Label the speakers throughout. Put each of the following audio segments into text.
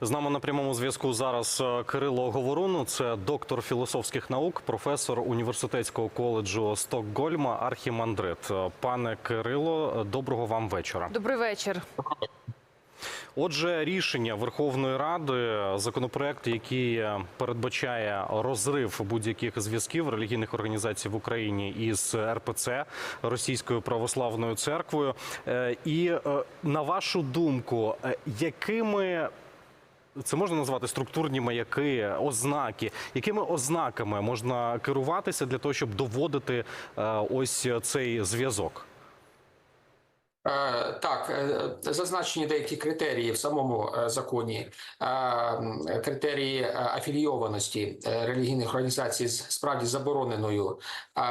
Speaker 1: З нами на прямому зв'язку зараз е, Кирило Говорун. Це доктор філософських наук, професор університетського коледжу Стокгольма, архімандрит. Е, Пане Кирило, е, доброго вам вечора.
Speaker 2: Добрий вечір.
Speaker 1: Отже, рішення Верховної Ради, законопроект, який передбачає розрив будь-яких зв'язків релігійних організацій в Україні із РПЦ Російською православною церквою. І на вашу думку, якими це можна назвати структурні маяки, ознаки, якими ознаками можна керуватися для того, щоб доводити е, ось цей зв'язок?
Speaker 3: Е, Так, е, зазначені деякі критерії в самому е, законі, е, критерії е, афілійованості е, релігійних організацій з справді забороненою е,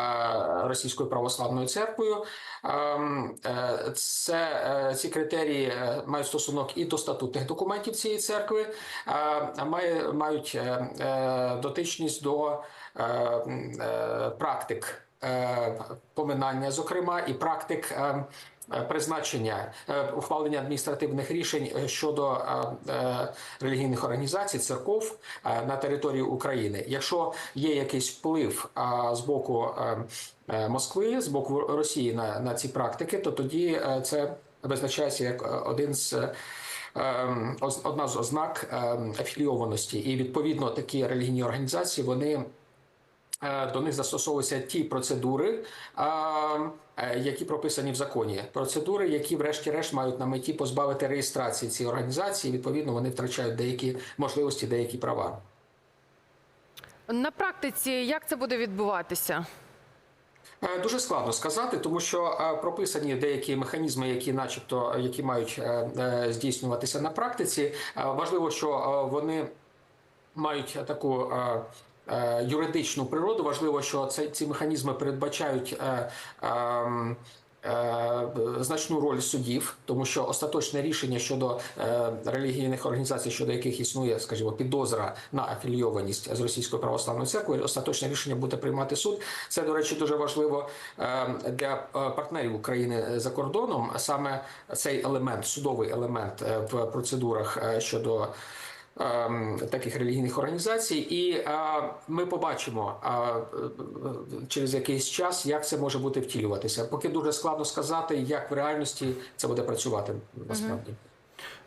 Speaker 3: Російською православною церквою. Е, е, Це е, ці критерії е, мають стосунок і до статутних документів цієї церкви, е, мають е, е, дотичність до е, е, практик е, поминання, зокрема, і практик. Е, Призначення е, ухвалення адміністративних рішень е, щодо релігійних організацій, церков на території України. Якщо є якийсь вплив з боку Москви, з боку Росії на, на ці практики, то тоді це визначається як один з. ем, Одна з ознак ем, афілійованості, і відповідно такі релігійні організації вони до них застосовуються ті процедури, е, які прописані в законі. Процедури, які, врешті-решт, мають на меті позбавити реєстрації цієї організації. Відповідно, вони втрачають деякі можливості, деякі права.
Speaker 2: На практиці як це буде відбуватися?
Speaker 3: Е, Дуже складно сказати, тому що е, прописані деякі механізми, які, начебто, які мають е, е, здійснюватися на практиці. Е, Важливо, що е, вони мають таку. Е, Юридичну природу важливо, що це ці механізми передбачають е, е, значну роль судів, тому що остаточне рішення щодо релігійних організацій, щодо яких існує, скажімо, підозра на афілійованість з російською православною церквою, остаточне рішення буде приймати суд. Це, до речі, дуже важливо для партнерів України за кордоном. Саме цей елемент, судовий елемент в процедурах щодо таких релігійних організацій, і е, ми побачимо е, через якийсь час, як це може бути втілюватися. Поки дуже складно сказати, як в реальності це буде працювати насправді.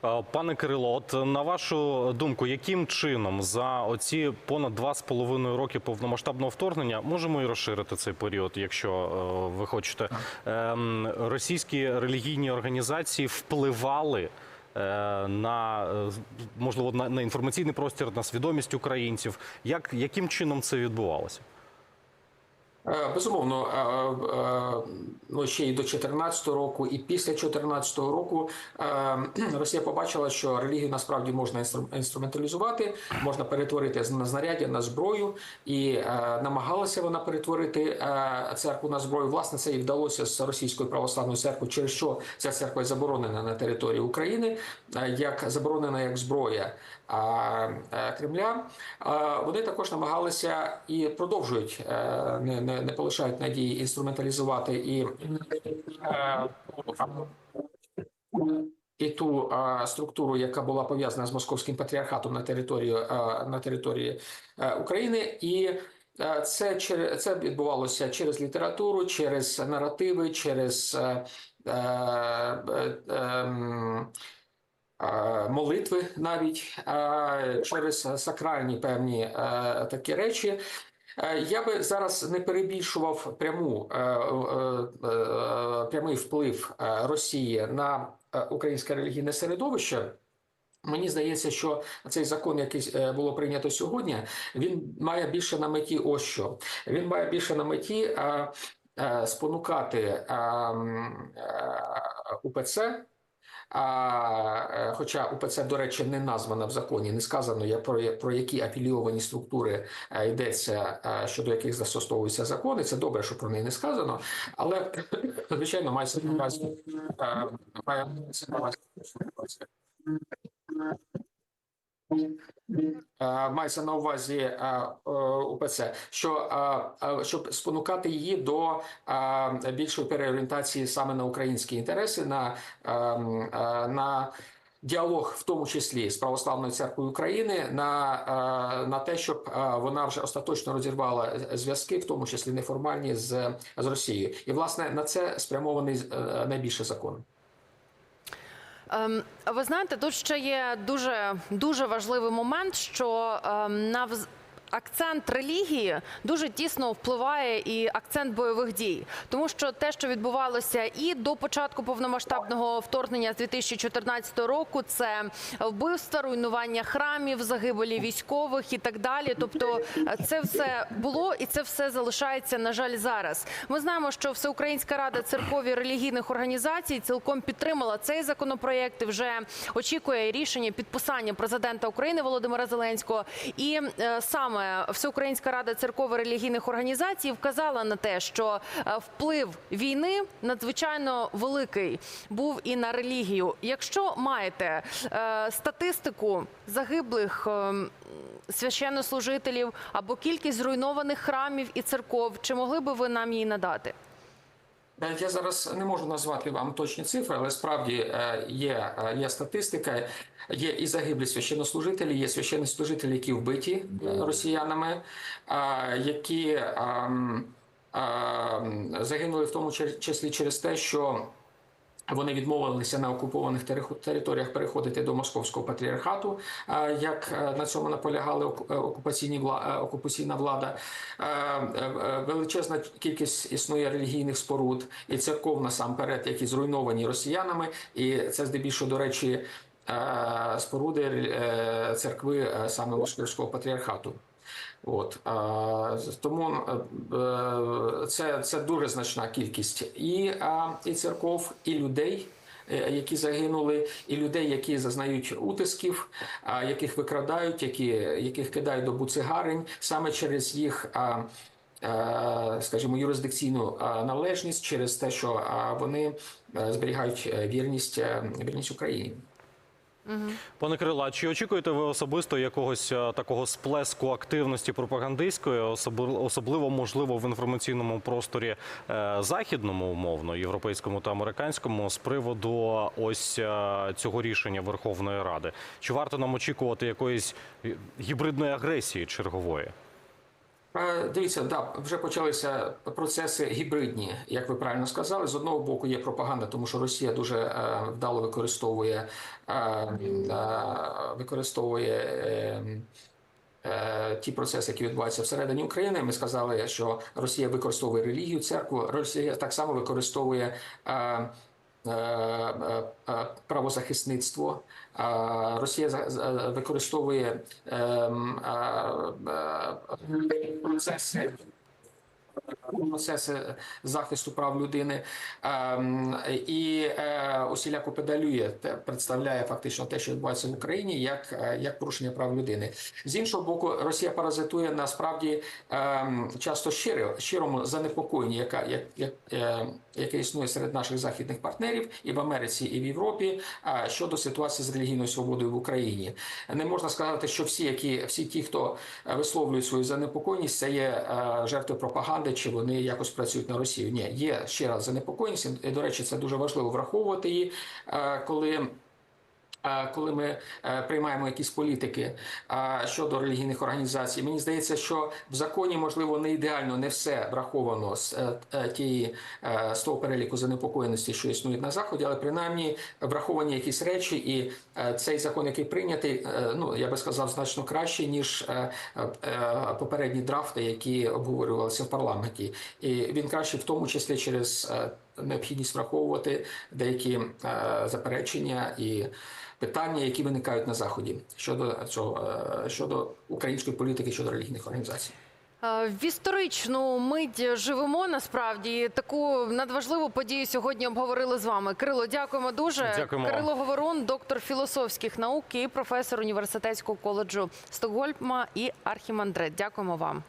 Speaker 1: Е, Пане Кирило, от на вашу думку, яким чином за оці понад два з половиною роки повномасштабного вторгнення можемо і розширити цей період, якщо ви хочете, ем, російські релігійні організації впливали на е, можливо на, на інформаційний простір, на свідомість українців. Як яким чином це відбувалося?
Speaker 3: Е, Безумовно, е, е, ну ще й до 2014 року, і після 2014 року Росія побачила, що релігію насправді можна інструменталізувати, можна перетворити на знаряддя на зброю, і намагалася вона перетворити церкву на зброю. Власне, це і вдалося з російською православною церквою, через що ця церква заборонена на території України, як заборонена як зброя Кремля. Вони також намагалися і продовжують не, не, не полишають надії інструменталізувати і. е, І ту е, структуру, яка була пов'язана з московським патріархатом на території е, на території України, і е, це це відбувалося через літературу, через наративи, через е, ем, е, молитви навіть через сакральні певні такі речі. Е, Я би зараз не перебільшував пряму е, е, прямий вплив Росії на українське релігійне середовище. Мені здається, що цей закон, який було прийнято сьогодні, він має більше на меті ось що. Він має більше на меті спонукати е, м, е, УПЦ. А, е, хоча УПЦ, до речі, не названа в законі, не сказано про, про які афілійовані структури е, йдеться, е, щодо яких застосовуються закони. Це добре, що про неї не сказано, але звичайно мається на мається на увазі. Е, Мається на увазі е, е, УПЦ, що щоб спонукати її до більшої переорієнтації саме на українські інтереси, на, на діалог, в тому числі з православною церквою України, на, на те, щоб вона вже остаточно розірвала зв'язки, в тому числі неформальні з, з Росією. І власне на це спрямований найбільше закон.
Speaker 2: Ем, ви знаєте, тут ще є дуже дуже важливий момент, що ем, на акцент релігії дуже тісно впливає і акцент бойових дій, тому що те, що відбувалося і до початку повномасштабного вторгнення з 2014 року, це вбивства, руйнування храмів, загибелі військових і так далі. Тобто, е, це все було і це все залишається на жаль зараз. Ми знаємо, що Всеукраїнська рада церков релігійних організацій цілком підтримала цей законопроєкт і вже очікує рішення підписання президента України Володимира Зеленського. І е, саме Всеукраїнська рада церково-релігійних організацій вказала на те, що е, вплив війни надзвичайно великий був і на релігію. Якщо маєте е, статистику загиблих. е, Священнослужителів або кількість зруйнованих храмів і церков, чи могли би ви нам її надати?
Speaker 3: Я зараз не можу назвати вам точні цифри, але справді е, є, е, є статистика, є і загиблі священнослужителі, є священнослужителі, які вбиті е, росіянами, які загинули в тому числі через те, що вони відмовилися на окупованих територіях переходити до московського патріархату, е, як е, на цьому наполягали е, окупаційні вла- окупаційна влада. Величезна кількість існує релігійних споруд і церков насамперед, які зруйновані росіянами, і це здебільшого, до речі, споруди церкви саме московського патріархату. От тому е, е, це, це дуже значна кількість і, і церков, і людей. е, Які загинули, і людей, які зазнають утисків, яких викрадають, які, яких кидають до буцегарень саме через їх, а, скажімо, юрисдикційну належність, через те, що вони е, зберігають е, вірність, е, вірність Україні.
Speaker 1: Пане Крила, чи очікуєте ви особисто якогось е, такого сплеску активності пропагандистської, особливо можливо в інформаційному просторі е, західному, умовно, європейському та американському, з приводу ось е, цього рішення Верховної Ради? Чи варто нам очікувати якоїсь гібридної агресії чергової?
Speaker 3: Е, Дивіться, да, вже почалися процеси гібридні, як ви правильно сказали. З одного боку є пропаганда, тому що Росія дуже е, вдало використовує, е, використовує ті процеси, які відбуваються всередині України. Ми сказали, що Росія використовує релігію, церкву. Росія так само використовує. Е, е, е, Правозахисництво. Росія використовує ем, процеси процеси захисту прав людини ем, і е, усіляко педалює представляє фактично те, що відбувається в Україні, як, е, як порушення прав людини. З іншого боку, Росія паразитує насправді ем, часто щиро, щирому занепокоєнні, яка як, як, е, яке існує серед наших західних партнерів і в Америці, і в Європі щодо ситуації з релігійною свободою в Україні. Не можна сказати, що всі, які всі ті, хто висловлюють свою занепокоєність, це є жертви пропаганди, чи вони якось працюють на Росію. Ні, є ще раз занепокоєність. До речі, це дуже важливо враховувати її, е, коли. Е, Коли ми е, приймаємо якісь політики е, щодо релігійних організацій, мені здається, що в законі можливо не ідеально не все враховано з тієї з того переліку занепокоєності, що існують на заході, але принаймні враховані якісь речі, і цей закон, який прийнятий, ну я би сказав, значно краще ніж попередні драфти, які обговорювалися в парламенті, і він краще в тому числі через необхідність враховувати деякі е, заперечення і питання, які виникають на заході щодо цього е, щодо української політики щодо релігійних організацій.
Speaker 2: Е, В історичну мить живемо насправді. Таку надважливу подію сьогодні обговорили з вами. Кирило, дякуємо дуже.
Speaker 1: Дякуємо.
Speaker 2: Кирило Говорун, доктор філософських наук і професор університетського коледжу Стокгольма і архімандрит. Дякуємо вам.